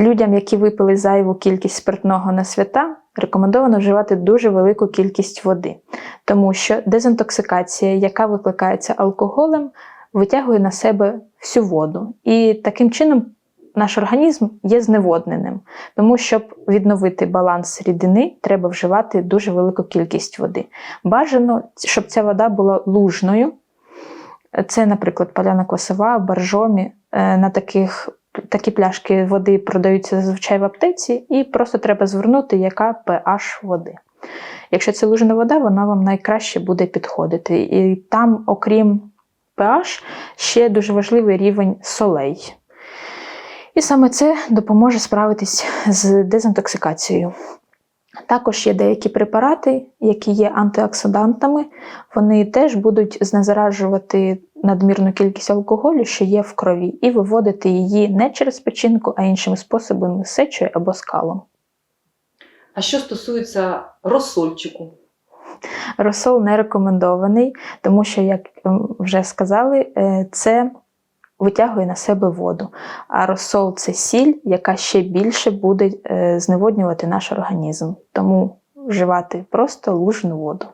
Людям, які випили зайву кількість спиртного на свята, рекомендовано вживати дуже велику кількість води, тому що дезінтоксикація, яка викликається алкоголем, витягує на себе всю воду. І таким чином наш організм є зневодненим. Тому, щоб відновити баланс рідини, треба вживати дуже велику кількість води. Бажано, щоб ця вода була лужною. Це, наприклад, поляна квасова, боржомі. Е, На таких такі пляшки води продаються зазвичай в аптеці, і просто треба звернути, яка pH води. Якщо це лужна вода, вона вам найкраще буде підходити. І там, окрім pH, ще дуже важливий рівень солей. І саме це допоможе справитись з дезінтоксикацією. Також є деякі препарати, які є антиоксидантами, вони теж будуть знезаражувати надмірну кількість алкоголю, що є в крові, і виводити її не через печінку, а іншими способами сечою або скалом. А що стосується розсольчику? Розсол не рекомендований, тому що, як ем, вже сказали, е, це витягує на себе воду. А розсол це сіль, яка ще більше буде е, зневоднювати наш організм. Тому вживати просто лужну воду.